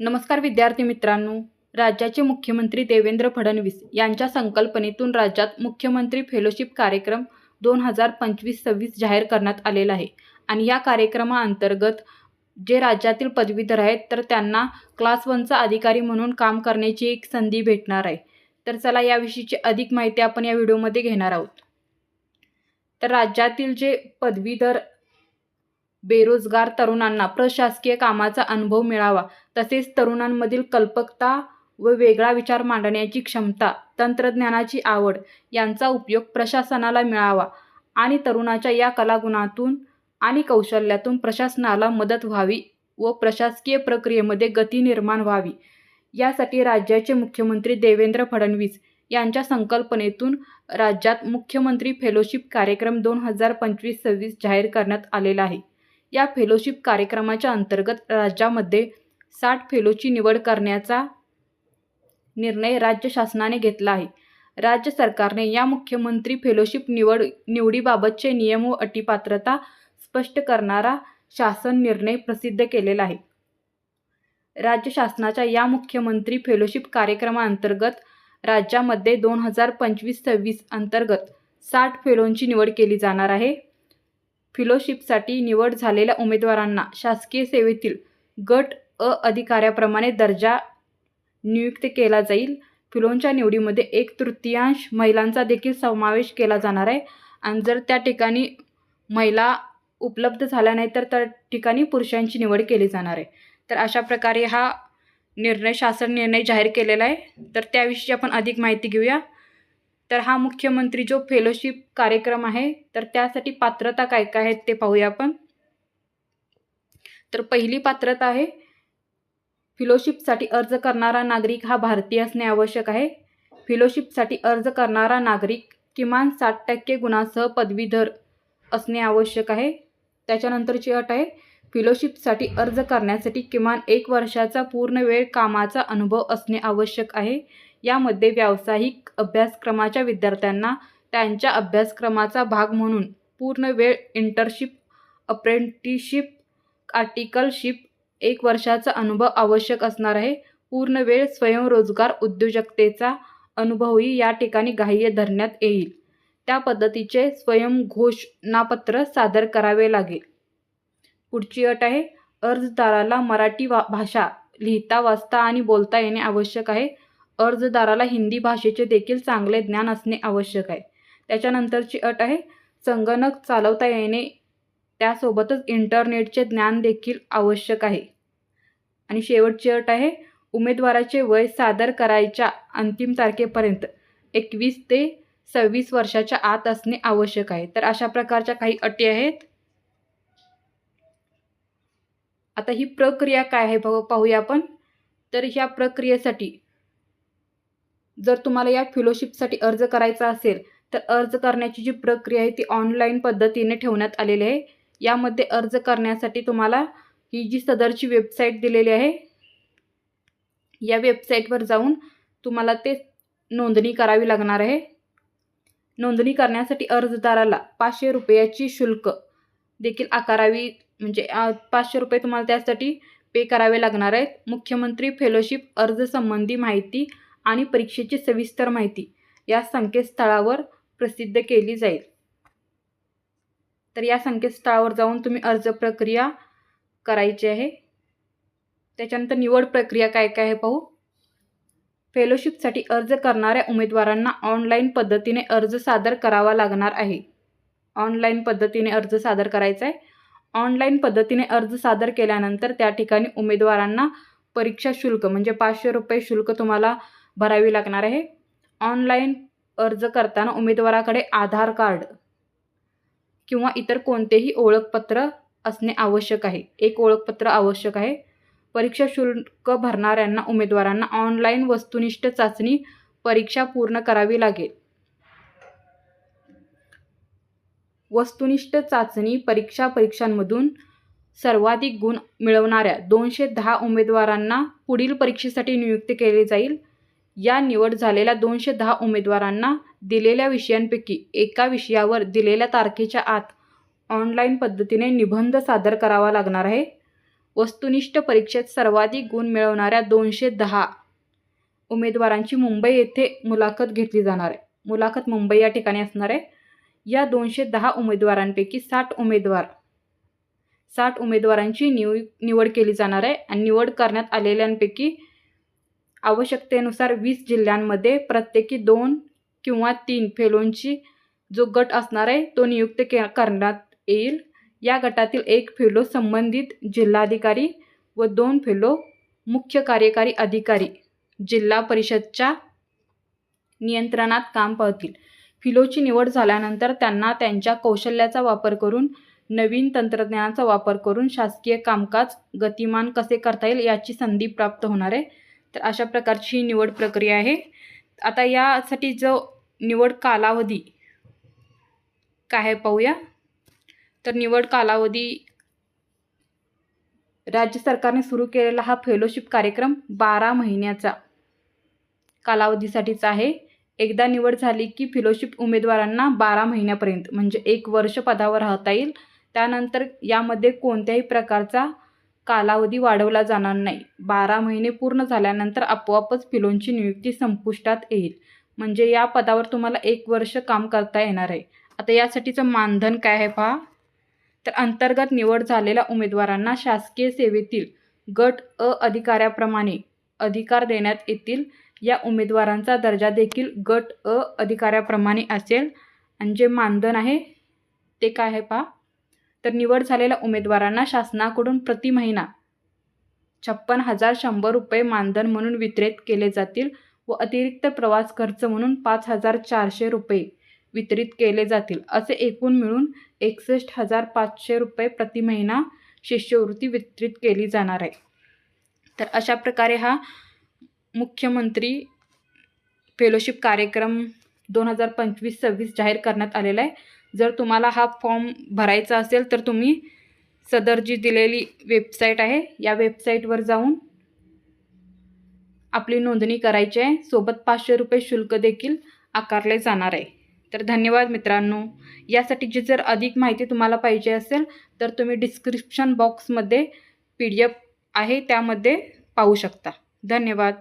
नमस्कार विद्यार्थी मित्रांनो. राज्याचे मुख्यमंत्री देवेंद्र फडणवीस यांच्या संकल्पनेतून राज्यात मुख्यमंत्री फेलोशिप कार्यक्रम दोन हजार पंचवीस सव्वीस जाहीर करण्यात आलेला आहे. आणि या कार्यक्रमाअंतर्गत जे राज्यातील पदवीधर आहेत तर त्यांना क्लास वनचा अधिकारी म्हणून काम करण्याची एक संधी भेटणार आहे. तर चला याविषयीची अधिक माहिती आपण या व्हिडिओमध्ये घेणार आहोत. तर राज्यातील जे पदवीधर बेरोजगार तरुणांना प्रशासकीय कामाचा अनुभव मिळावा तसेच तरुणांमधील कल्पकता व वेगळा विचार मांडण्याची क्षमता तंत्रज्ञानाची आवड यांचा उपयोग प्रशासनाला मिळावा आणि तरुणाच्या या कलागुणातून आणि कौशल्यातून प्रशासनाला मदत व्हावी व प्रशासकीय प्रक्रियेमध्ये गती निर्माण व्हावी. यासाठी राज्याचे मुख्यमंत्री देवेंद्र फडणवीस यांच्या संकल्पनेतून राज्यात मुख्यमंत्री फेलोशिप कार्यक्रम दोन हजार पंचवीस सव्वीस जाहीर करण्यात आलेला आहे. या फेलोशिप कार्यक्रमाच्या अंतर्गत राज्यामध्ये साठ फेलोची निवड करण्याचा निर्णय राज्य शासनाने घेतला आहे. राज्य सरकारने या मुख्यमंत्री फेलोशिप निवड निवडीबाबतचे नियम व अटीपात्रता स्पष्ट करणारा शासन निर्णय प्रसिद्ध केलेला आहे. राज्य शासनाच्या या मुख्यमंत्री फेलोशिप कार्यक्रमाअंतर्गत राज्यामध्ये दोन हजार पंचवीस सव्वीस अंतर्गत साठ फेलोंची निवड केली जाणार आहे. फिलोशिपसाठी निवड झालेल्या उमेदवारांना शासकीय सेवेतील गट अ अधिकाऱ्याप्रमाणे दर्जा नियुक्त केला जाईल. फिलोंच्या निवडीमध्ये एक तृतीयांश महिलांचा देखील समावेश केला जाणार आहे. आणि जर त्या ठिकाणी महिला उपलब्ध झाल्या नाही तर त्या ठिकाणी पुरुषांची निवड केली जाणार आहे. तर अशा प्रकारे हा निर्णय शासन निर्णय जाहीर केलेला आहे. तर त्याविषयी आपण अधिक माहिती घेऊया. तर हा मुख्यमंत्री जो फेलोशिप कार्यक्रम आहे तर त्यासाठी पात्रता काय काय आहेत ते पाहूया आपण. तर पहिली पात्रता आहे फेलोशिपसाठी अर्ज करणारा नागरिक हा भारतीय असणे आवश्यक आहे. फेलोशिपसाठी अर्ज करणारा नागरिक किमान साठ टक्के गुणांसह पदवीधर असणे आवश्यक आहे. त्याच्यानंतरची अट आहे फेलोशिपसाठी अर्ज करण्यासाठी किमान एक वर्षाचा पूर्ण वेळ कामाचा अनुभव असणे आवश्यक आहे. यामध्ये व्यावसायिक अभ्यासक्रमाच्या विद्यार्थ्यांना त्यांच्या अभ्यासक्रमाचा भाग म्हणून पूर्ण वेळ इंटरशिप अप्रेंटिसशिप आर्टिकलशिप एक वर्षाचा अनुभव आवश्यक असणार आहे. पूर्ण वेळ स्वयंरोजगार उद्योजकतेचा अनुभवही या ठिकाणी ग्राह्य धरण्यात येईल. त्या पद्धतीचे स्वयंघोषणापत्र सादर करावे लागेल. पुढची अट आहे अर्जदाराला मराठी वा भाषा लिहिता वाचता आणि बोलता येणे आवश्यक आहे. अर्जदाराला हिंदी भाषेचे देखील चांगले ज्ञान असणे आवश्यक आहे. त्याच्यानंतरची अट आहे संगणक चालवता येणे त्यासोबतच इंटरनेटचे ज्ञान देखील आवश्यक आहे. आणि शेवटची अट आहे उमेदवाराचे वय सादर करायच्या अंतिम तारखेपर्यंत एकवीस ते सव्वीस वर्षाच्या आत असणे आवश्यक आहे. तर अशा प्रकारच्या काही अटी आहेत. आता ही प्रक्रिया काय आहे पाहूया आपण. तर ह्या प्रक्रियेसाठी जर तुम्हाला या फेलोशिपसाठी अर्ज करायचा असेल तर अर्ज करण्याची जी प्रक्रिया आहे ती ऑनलाईन पद्धतीने ठेवण्यात आलेली आहे. यामध्ये अर्ज करण्यासाठी तुम्हाला ही जी सदरची वेबसाईट दिलेली आहे या वेबसाईटवर जाऊन तुम्हाला ते नोंदणी करावी लागणार आहे. नोंदणी करण्यासाठी अर्जदाराला पाचशे रुपयाची शुल्क देखील आकारावी म्हणजे पाचशे रुपये तुम्हाला त्यासाठी पे करावे लागणार आहेत. मुख्यमंत्री फेलोशिप अर्ज संबंधी माहिती आणि परीक्षेची सविस्तर माहिती या संकेतस्थळावर प्रसिद्ध केली जाईल. तर या संकेतस्थळावर जाऊन तुम्ही अर्ज प्रक्रिया करायची आहे. त्याच्यानंतर निवड प्रक्रिया काय काय आहे पाहू. फेलोशिपसाठी अर्ज करणाऱ्या उमेदवारांना ऑनलाईन पद्धतीने अर्ज सादर करावा लागणार आहे. ऑनलाईन पद्धतीने अर्ज सादर करायचा आहे. ऑनलाईन पद्धतीने अर्ज सादर केल्यानंतर त्या ठिकाणी उमेदवारांना परीक्षा शुल्क म्हणजे पाचशे रुपये शुल्क तुम्हाला भरावी लागणार आहे. ऑनलाईन अर्ज करताना उमेदवाराकडे आधार कार्ड किंवा इतर कोणतेही ओळखपत्र असणे आवश्यक आहे. एक ओळखपत्र आवश्यक आहे. परीक्षा शुल्क भरणाऱ्यांना उमेदवारांना ऑनलाईन वस्तुनिष्ठ चाचणी परीक्षा पूर्ण करावी लागेल. वस्तुनिष्ठ चाचणी परीक्षा परीक्षांमधून सर्वाधिक गुण मिळवणाऱ्या दोनशे दहा उमेदवारांना पुढील परीक्षेसाठी नियुक्त केले जाईल. या निवड झालेल्या दोनशे दहा उमेदवारांना दिलेल्या विषयांपैकी एका विषयावर दिलेल्या तारखेच्या आत ऑनलाईन पद्धतीने निबंध सादर करावा लागणार आहे. वस्तुनिष्ठ परीक्षेत सर्वाधिक गुण मिळवणाऱ्या दोनशे दहा उमेदवारांची मुंबई येथे मुलाखत घेतली जाणार आहे. मुलाखत मुंबई या ठिकाणी असणार आहे. या दोनशे दहा उमेदवारांपैकी साठ उमेदवार साठ उमेदवारांची निव निवड केली जाणार आहे आणि निवड करण्यात आलेल्यांपैकी आवश्यकतेनुसार वीस जिल्ह्यांमध्ये प्रत्येकी दोन किंवा तीन फेलोंची जो गट असणार आहे तो नियुक्त के करण्यात येईल. या गटातील एक फेलो संबंधित जिल्हाधिकारी व दोन फेलो मुख्य कार्यकारी अधिकारी जिल्हा परिषदच्या नियंत्रणात काम पाहतील. फिलोची निवड झाल्यानंतर त्यांना त्यांच्या कौशल्याचा वापर करून नवीन तंत्रज्ञानाचा वापर करून शासकीय कामकाज गतिमान कसे करता येईल याची संधी प्राप्त होणार आहे. तर अशा प्रकारची ही निवड प्रक्रिया आहे. आता यासाठी जो निवड कालावधी काय आहे पाहूया. तर निवड कालावधी राज्य सरकारने सुरू केलेला हा फेलोशिप कार्यक्रम बारा महिन्याचा कालावधीसाठीचा आहे. एकदा निवड झाली की फेलोशिप उमेदवारांना बारा महिन्यापर्यंत म्हणजे एक वर्ष पदावर राहता येईल. त्यानंतर यामध्ये कोणत्याही प्रकारचा कालावधी वाढवला जाणार नाही. बारा महिने पूर्ण झाल्यानंतर आपोआपच फिलोंची नियुक्ती संपुष्टात येईल. म्हणजे या पदावर तुम्हाला एक वर्ष काम करता येणार आहे. आता यासाठीचं मानधन काय आहे पहा. तर अंतर्गत निवड झालेल्या उमेदवारांना शासकीय सेवेतील गट अ अधिकाऱ्याप्रमाणे अधिकार देण्यात येतील. या उमेदवारांचा दर्जा देखील गट अ अधिकाऱ्याप्रमाणे असेल. आणि जे मानधन आहे ते काय आहे पहा. तर निवड झालेल्या उमेदवारांना शासनाकडून प्रति महिना छप्पन हजार शंभर रुपये मानधन म्हणून वितरित केले जातील व अतिरिक्त प्रवास खर्च म्हणून पाच हजार चारशे रुपये वितरित केले जातील. असे एकूण मिळून एकसष्ट हजार पाचशे रुपये प्रति महिना शिष्यवृत्ती वितरित केली जाणार आहे. तर अशा प्रकारे हा मुख्यमंत्री फेलोशिप कार्यक्रम दोन हजार पंचवीस सव्वीस जाहीर करण्यात आलेला आहे. जर तुम्हाला हा फॉर्म भरायचा असेल तर तुम्ही सदर जी दिलेली वेबसाईट आहे. या वेबसाईटवर जाऊन आपली नोंदणी करायची आहे. सोबत पाचशे रुपये शुल्क देखील आकारले जाणार आहे. तर धन्यवाद मित्रांनो. यासाठीची जर अधिक माहिती तुम्हाला पाहिजे असेल तर तुम्ही डिस्क्रिप्शन बॉक्समध्ये पी डी एफ आहे त्यामध्ये पाहू शकता. धन्यवाद.